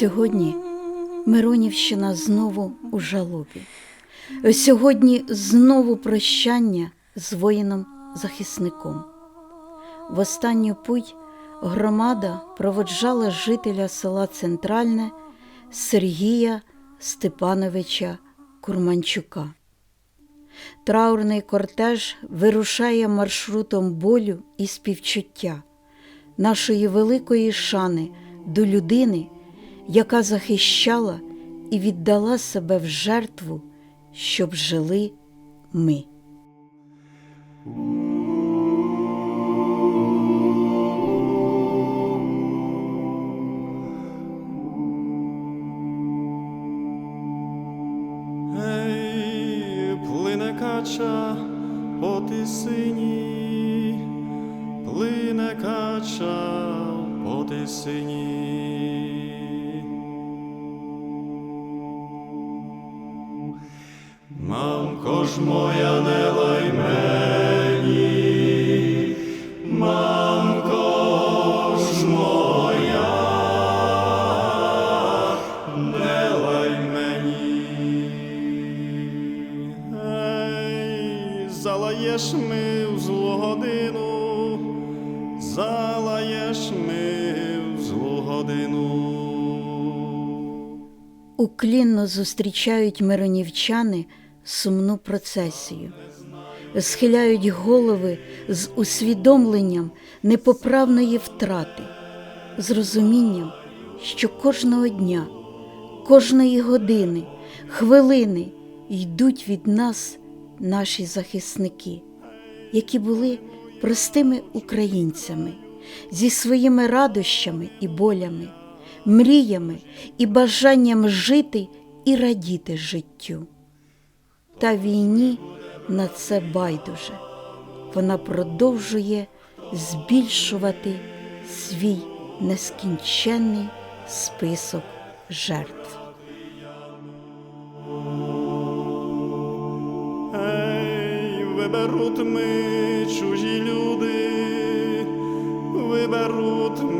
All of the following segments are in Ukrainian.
Сьогодні Миронівщина знову у жалобі. Сьогодні знову прощання з воїном-захисником. В останню путь громада проводжала жителя села Центральне Сергія Степановича Курманчука. Траурний кортеж вирушає маршрутом болю і співчуття, нашої великої шани до людини, яка захищала і віддала себе в жертву, щоб жили ми. Кача по тисині, плине кача по тисині. Мамко ж моя не лай мені, мамко ж моя, не лай мені. Ей, залаєш ми в злу годину, залаєш ми в злу годину. Уклінно зустрічають миронівчани сумну процесію, схиляють голови з усвідомленням непоправної втрати, з розумінням, що кожного дня, кожної години, хвилини йдуть від нас наші захисники, які були простими українцями зі своїми радощами і болями, мріями і бажанням жити і радіти життю. Та війні на це байдуже. Вона продовжує збільшувати свій нескінченний список жертв. Ей, виберуть ми чужі люди, виберуть ми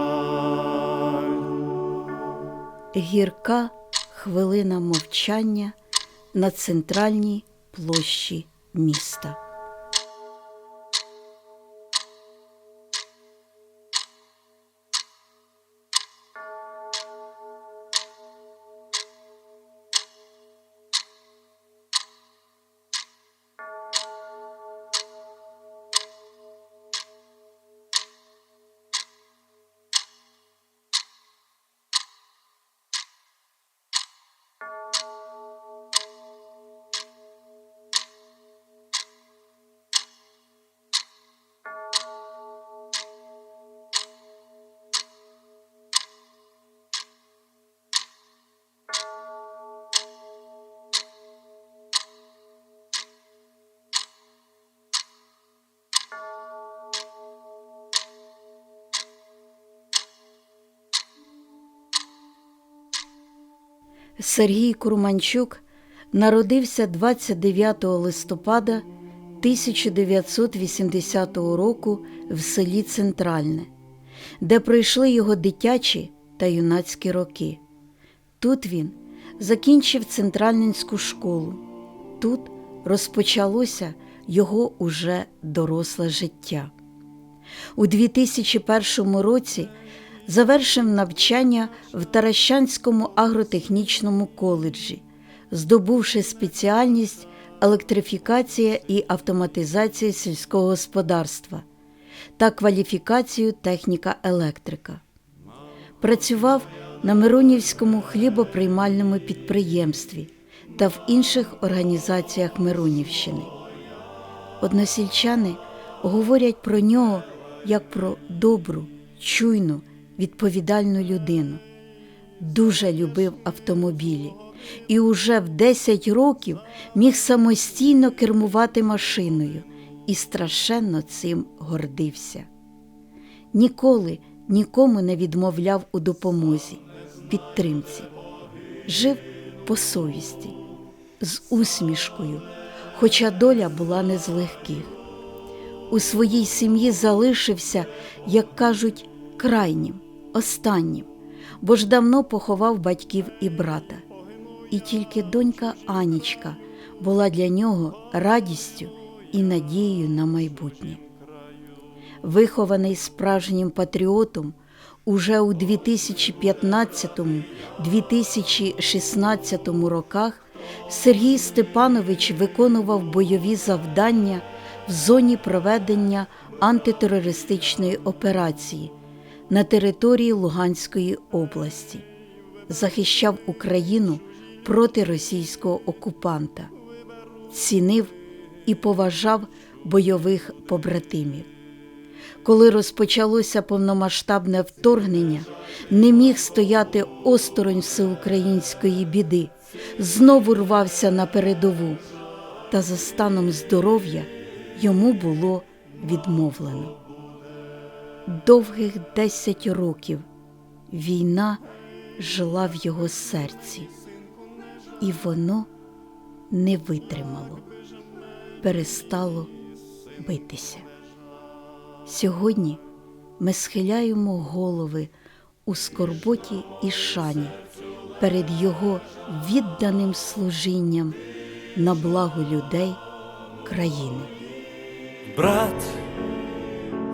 Гірка хвилина мовчання на центральній площі міста. Сергій Курманчук народився 29 листопада 1980 року в селі Центральне, де пройшли його дитячі та юнацькі роки. Тут він закінчив Центральненську школу. Тут розпочалося його уже доросле життя. У 2001 році завершив навчання в Таращанському агротехнічному коледжі, здобувши спеціальність електрифікація і автоматизація сільського господарства та кваліфікацію техніка електрика. Працював на Миронівському хлібоприймальному підприємстві та в інших організаціях Миронівщини. Односельчани говорять про нього як про добру, чуйну, відповідальну людину. Дуже любив автомобілі і уже в 10 років міг самостійно кермувати машиною і страшенно цим гордився. Ніколи нікому не відмовляв у допомозі, підтримці. Жив по совісті, з усмішкою, хоча доля була не з легких. У своїй сім'ї залишився, як кажуть, крайнім, останнім, бо ж давно поховав батьків і брата. І тільки донька Анічка була для нього радістю і надією на майбутнє. Вихований справжнім патріотом, уже у 2015-2016 роках Сергій Степанович виконував бойові завдання в зоні проведення антитерористичної операції на території Луганської області, захищав Україну проти російського окупанта, цінив і поважав бойових побратимів. Коли розпочалося повномасштабне вторгнення, не міг стояти осторонь всеукраїнської біди, знову рвався на передову, та за станом здоров'я йому було відмовлено. Довгих десять років війна жила в його серці, і воно не витримало, перестало битися. Сьогодні ми схиляємо голови у скорботі і шані перед Його відданим служінням на благо людей країни. Брат,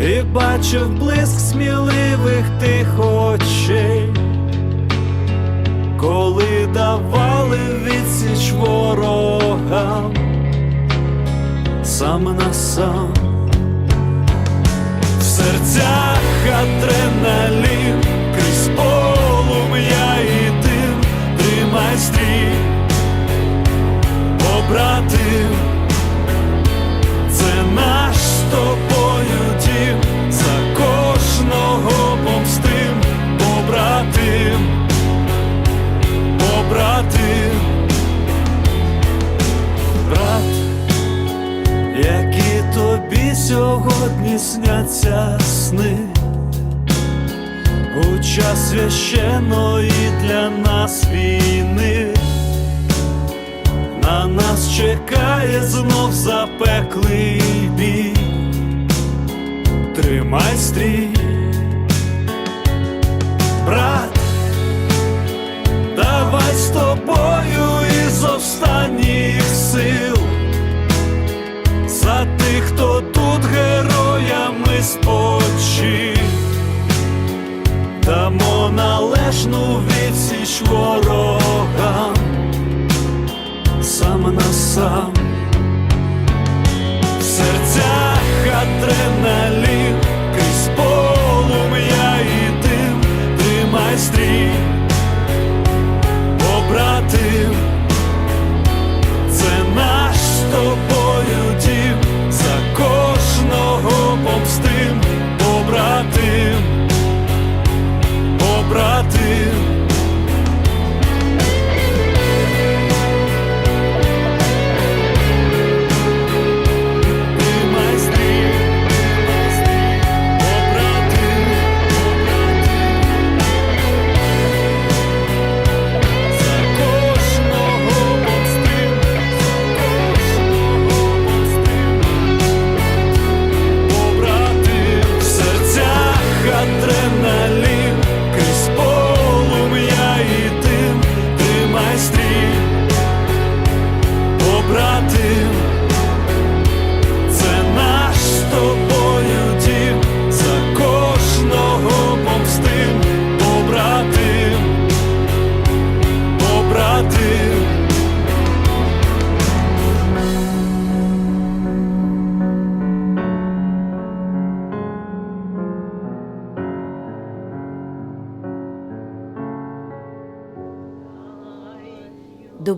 і бачив блиск сміливих тих очей, коли давали відсіч ворогам сам на сам. В серцях адреналін, сьогодні сняться сни. У час священної для нас війни на нас чекає знов запеклий бій. Тримай стрій, брат, давай з тобою із останніх сил. За тих, хто тут очі, дамо належну відсіч ворогам. Сам на сам. В серцях адреналін,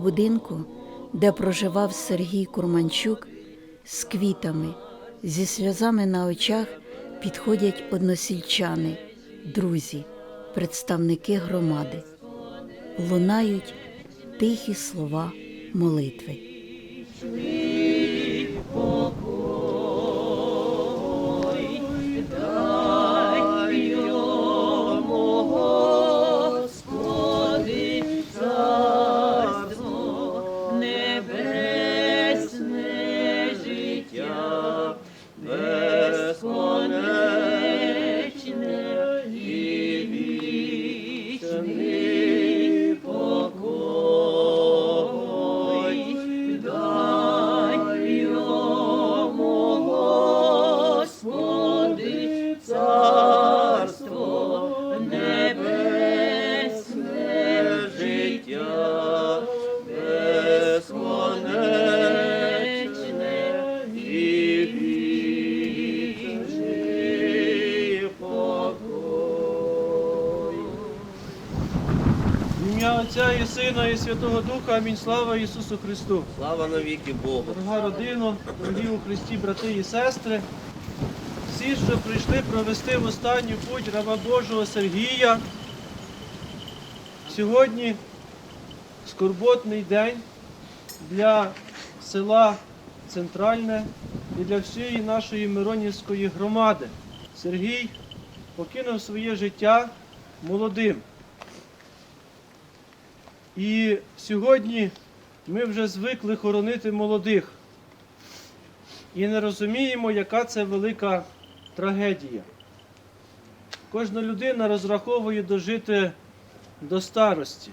будинку, де проживав Сергій Курманчук, з квітами, зі сльозами на очах підходять односільчани, друзі, представники громади. Лунають тихі слова молитви. Сина і Святого Духа. Амінь. Слава Ісусу Христу. Слава навіки Богу. Дорога родина, дорогі у Христі, брати і сестри. Всі, що прийшли провести в останню путь раба Божого Сергія. Сьогодні скорботний день для села Центральне і для всієї нашої Миронівської громади. Сергій покинув своє життя молодим. І сьогодні ми вже звикли хоронити молодих і не розуміємо, яка це велика трагедія. Кожна людина розраховує дожити до старості,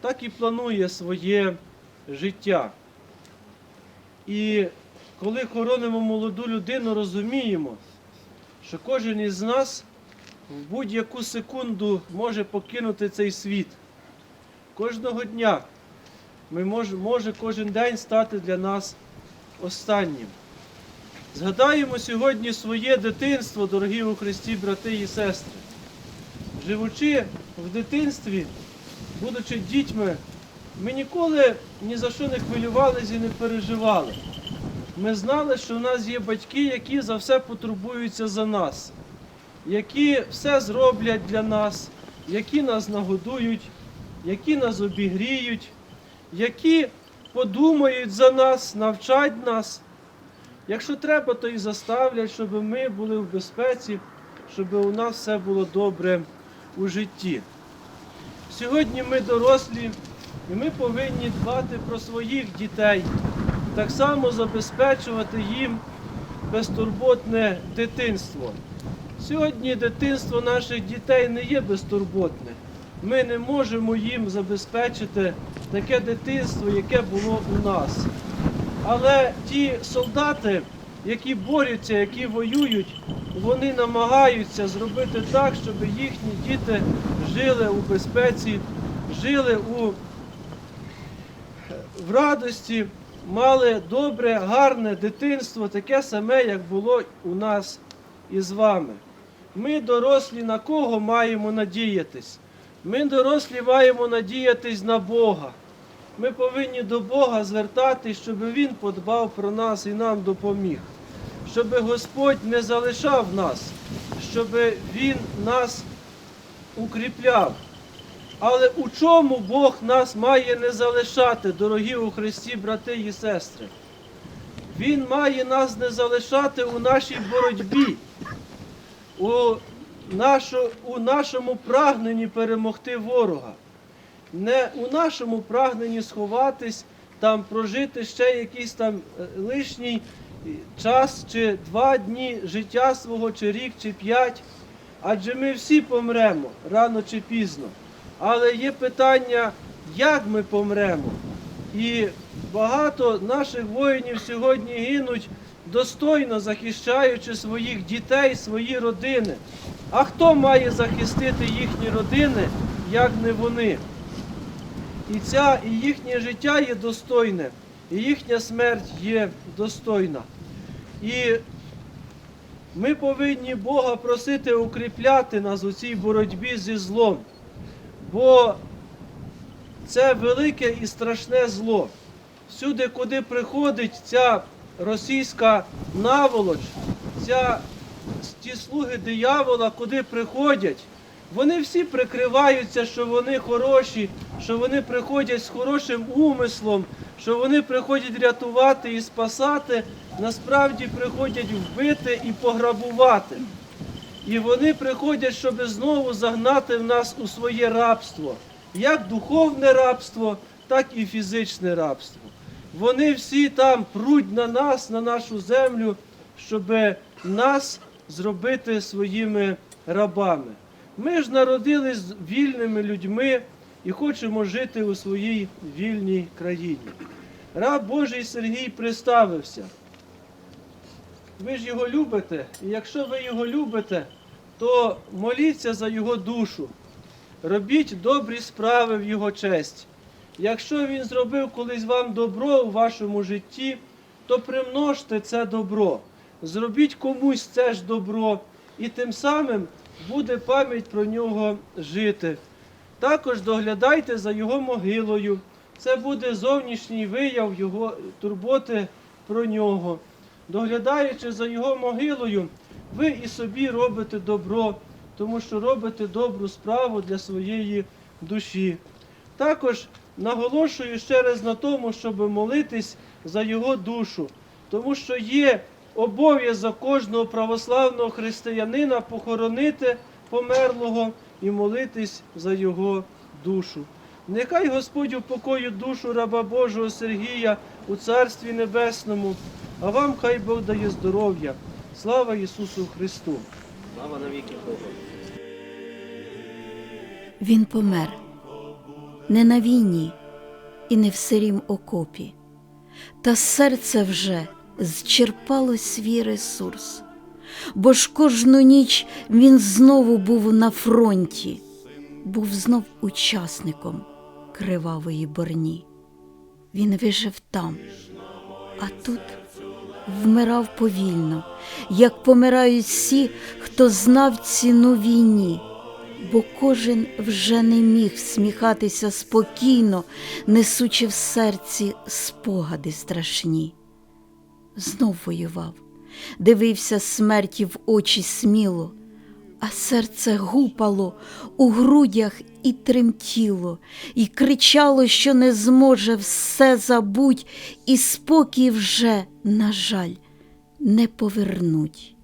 так і планує своє життя. І коли хоронимо молоду людину, розуміємо, що кожен із нас в будь-яку секунду може покинути цей світ. Кожного дня ми мож, може кожен день стати для нас останнім. Згадаємо сьогодні своє дитинство, дорогі у Христі, брати і сестри. Живучи в дитинстві, будучи дітьми, ми ніколи ні за що не хвилювалися і не переживали. Ми знали, що в нас є батьки, які за все потурбуються за нас, які все зроблять для нас, які нас нагодують, які нас обігріють, які подумають за нас, навчать нас. Якщо треба, то і заставлять, щоб ми були в безпеці, щоб у нас все було добре у житті. Сьогодні ми дорослі, і ми повинні дбати про своїх дітей, так само забезпечувати їм безтурботне дитинство. Сьогодні дитинство наших дітей не є безтурботне. Ми не можемо їм забезпечити таке дитинство, яке було у нас. Але ті солдати, які борються, які воюють, вони намагаються зробити так, щоб їхні діти жили у безпеці, жили у в радості, мали добре, гарне дитинство, таке саме, як було у нас із вами. Ми, дорослі, на кого маємо надіятись? Ми, дорослі, маємо надіятись на Бога. Ми повинні до Бога звертатись, щоб Він подбав про нас і нам допоміг, щоб Господь не залишав нас, щоб Він нас укріпляв. Але у чому Бог нас має не залишати, дорогі у Христі, брати і сестри? Він має нас не залишати у нашій боротьбі, у, у нашому прагненні перемогти ворога не у нашому прагненні сховатись, там прожити ще якийсь там е, лишній е, час, чи два дні життя свого, чи рік, чи п'ять. Адже ми всі помремо рано чи пізно. Але є питання, як ми помремо. І багато наших воїнів сьогодні гинуть достойно захищаючи своїх дітей, свої родини. А хто має захистити їхні родини, як не вони? І ця і їхнє життя є достойне, і їхня смерть є достойна. І ми повинні Бога просити укріпляти нас у цій боротьбі зі злом. Бо це велике і страшне зло. Всюди, куди приходить ця російська наволоч, ця, ті слуги диявола, куди приходять, вони всі прикриваються, що вони хороші, що вони приходять з хорошим умислом, що вони приходять рятувати і спасати, насправді приходять вбити і пограбувати. І вони приходять, щоб знову загнати в нас у своє рабство, як духовне рабство, так і фізичне рабство. Вони всі там пруть на нас, на нашу землю, щоб нас зробити своїми рабами. Ми ж народились вільними людьми і хочемо жити у своїй вільній країні. Раб Божий Сергій приставився. Ви ж його любите, і якщо ви його любите, то моліться за його душу, робіть добрі справи в його честь. Якщо він зробив колись вам добро у вашому житті, то примножте це добро, зробіть комусь це ж добро, і тим самим буде пам'ять про нього жити. Також доглядайте за його могилою. Це буде зовнішній вияв його турботи про нього. Доглядаючи за його могилою, ви і собі робите добро, тому що робите добру справу для своєї душі. Також наголошую ще раз на тому, щоб молитись за його душу, тому що є обов'язок кожного православного християнина похоронити померлого і молитись за його душу. Нехай Господь упокоїть душу раба Божого Сергія у Царстві Небесному, а вам хай Бог дає здоров'я. Слава Ісусу Христу! Слава навіки Богу. Він помер не на війні і не в сирім окопі, та серце вже зчерпало свій ресурс, бо ж кожну ніч він знову був на фронті, був знов учасником кривавої борні. Він вижив там, а тут вмирав повільно, як помирають всі, хто знав ціну війні бо кожен вже не міг всміхатися спокійно, несучи в серці спогади страшні. Знов воював, дивився смерті в очі сміло, а серце гупало у грудях і тремтіло, і кричало, що не зможе все забуть, і спокій вже, на жаль, не повернуть.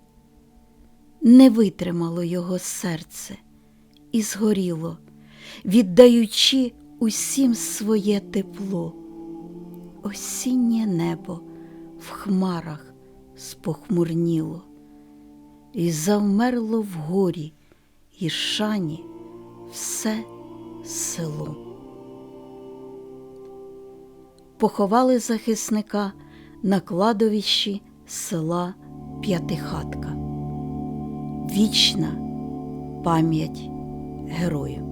Не витримало його серце і згоріло, віддаючи усім своє тепло. Осіннє небо в хмарах спохмурніло, і завмерло в горі і шані все село. Поховали захисника на кладовищі села П'ятихатка. Вічна пам'ять герою.